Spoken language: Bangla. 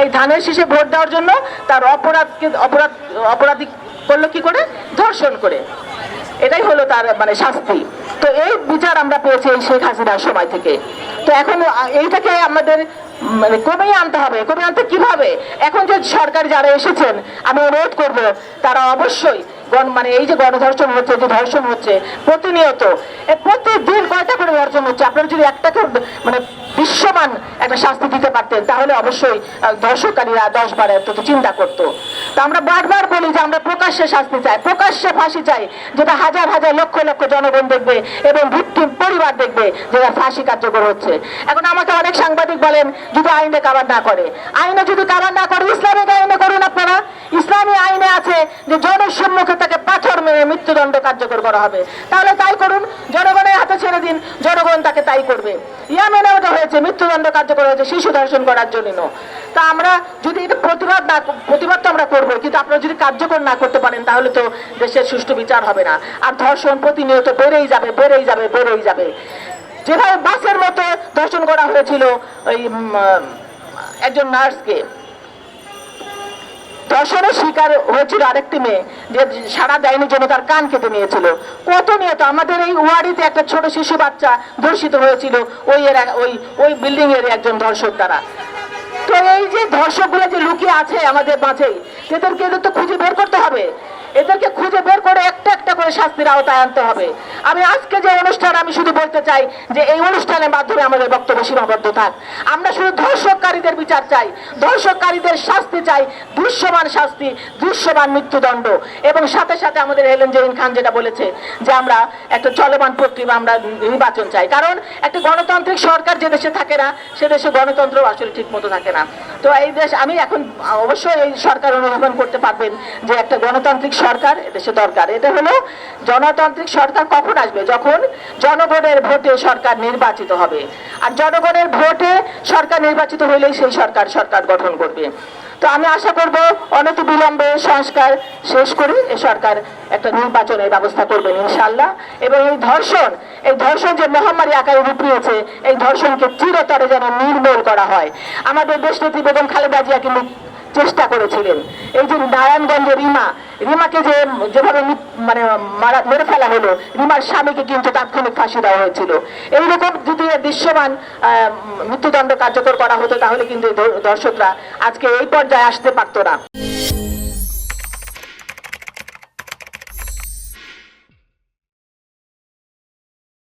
এই ধানের শেষে ভোট দেওয়ার জন্য তার অপরাধকে অপরাধ, অপরাধী করল কি করে? ধর্ষণ করে। এটাই হলো তার মানে শাস্তি। তো এই বিচার আমরা পেয়েছি এই শেখ হাসিনার সময় থেকে। তো এখন এইটাকে আমাদের মানে কমিয়ে আনতে হবে। কমিয়ে আনতে কীভাবে? এখন যে সরকার যারা এসেছেন, আমি অনুরোধ করব, তারা অবশ্যই গণ মানে এই যে গণধর্ষণ হচ্ছে যে ধর্ষণ হচ্ছে প্রতিনিয়ত প্রতিদিন কয়টা করে ধর্ষণ হচ্ছে? আপনারা যদি একটাকে মানে বিশ্বমান একটা শাস্তি দিতে পারতেন তাহলে অবশ্যই আহ, ধর্ষণকারীরা দশ বার অন্তত চিন্তা করতো। তো আমরা বারবার বলি যে আমরা প্রকাশ্যে শাস্তি চাই প্রকাশ্যে ফাঁসি চাই যেটা হাজার হাজার লক্ষ লক্ষ জনগণ দেখবে এবং ভিত্তিম পরিবার দেখবে যেটা ফাঁসি কার্যকর হচ্ছে। এখন আমাকে অনেক সাংবাদিক বলেন যদি আইনে কাবার না করে। আইনে যদি কাবার না করে ইসলামিক আইনে করুন আপনারা। ইসলামী আইনে আছে যে জনসম্মুখে মৃত্যুদণ্ড কার্যকর করা হবে। তাহলে তাই করুন, জনগণের হাতে ছেড়ে দিন, জনগণ তাকে তাই করবে। ইয়ামেনে ওটা হয়েছে, মৃত্যুদণ্ড কার্যকর হয়েছে শিশু ধর্ষণ করার জন্য। তা আমরা যদি এটা প্রতিবাদ না, প্রতিবাদ তো আমরা করব, কিন্তু আপনারা যদি কার্যকর না করতে পারেন, তাহলে তো দেশের সুষ্ঠু বিচার হবে না। আর ধর্ষণ প্রতিনিয়ত বেড়েই যাবে বেড়েই যাবে বেড়েই যাবে। যেভাবে বাসের মতো ধর্ষণ করা হয়েছিল ওই একজন নার্সকে ধর্ষণের শিকার হয়েছিল আরেকটি মেয়ে, যে সারা দেয়নি জন্য তার কান কেটে নিয়েছিল। কত নিয়ত আমাদের এই ওয়ার্ডিতে একটা ছোট শিশু বাচ্চা ধর্ষিত হয়েছিল, ওই এর ওই ওই বিল্ডিং এর একজন ধর্ষক দ্বারা। তো এই যে ধর্ষকগুলো যে লুকিয়ে আছে আমাদের মাঝেই, এদেরকে এদের তো খুঁজে বের করতে হবে। এদেরকে খুঁজে বের করে একটা একটা করে শাস্তির আওতায় আনতে হবে। আমি আজকে যে অনুষ্ঠান আমি শুধু বলতে চাই যে এই অনুষ্ঠানের মাধ্যমে আমাদের বক্তব্য সীমাবদ্ধ থাক। আমরা শুধু ধর্ষককারীদের বিচার চাই ধর্ষককারীদের শাস্তি চাই, দৃশ্যমান শাস্তি, দৃশ্যমান মৃত্যুদণ্ড। এবং সাথে সাথে আমাদের হেলেন জেরিন খান যেটা বলেছে যে আমরা একটা চলমান প্রক্রিয়া, আমরা নির্বাচন চাই। কারণ একটা গণতান্ত্রিক সরকার যে দেশে থাকে না, সে দেশে গণতন্ত্র আসলে ঠিক মতো থাকে না। তো এই দেশ, আমি এখন, অবশ্যই এই সরকার অনুধাবন করতে পারবেন যে একটা গণতান্ত্রিক সরকার এদেশে দরকার। এটা হলো জনতান্ত্রিক সরকার কখন আসবে? যখন জনগণের ভোটে সরকার নির্বাচিত হবে। আর জনগণের ভোটে সরকার নির্বাচিত হইলেই সেই সরকার সরকার গঠন করবে। তো আমি আশা করব অনতি বিলম্বে সংস্কার শেষ করে এ সরকার একটা নির্বাচনের ব্যবস্থা করবেন ইনশাল্লাহ এবং এই ধর্ষণ এই ধর্ষণ যে মহামারী আকারে রূপ নিয়েছে এই ধর্ষণকে চিরতরে যেন নির্মূল করা হয়। আমাদের দেশনেত্রী বেগম খালেদা জিয়া কিন্তু চেষ্টা করেছিলেন। এই যে নারায়ণগঞ্জে রিমা, রিমাকে যে যেভাবে মানে মারা মেরে ফেলা হলো, রিমার স্বামীকে কিন্তু তাৎক্ষণিক ফাঁসি দেওয়া হয়েছিল। এইরকম যদি দৃশ্যমান মৃত্যুদণ্ড কার্যকর করা হতো, তাহলে কিন্তু দর্শকরা আজকে এই পর্যায়ে আসতে পারতো না।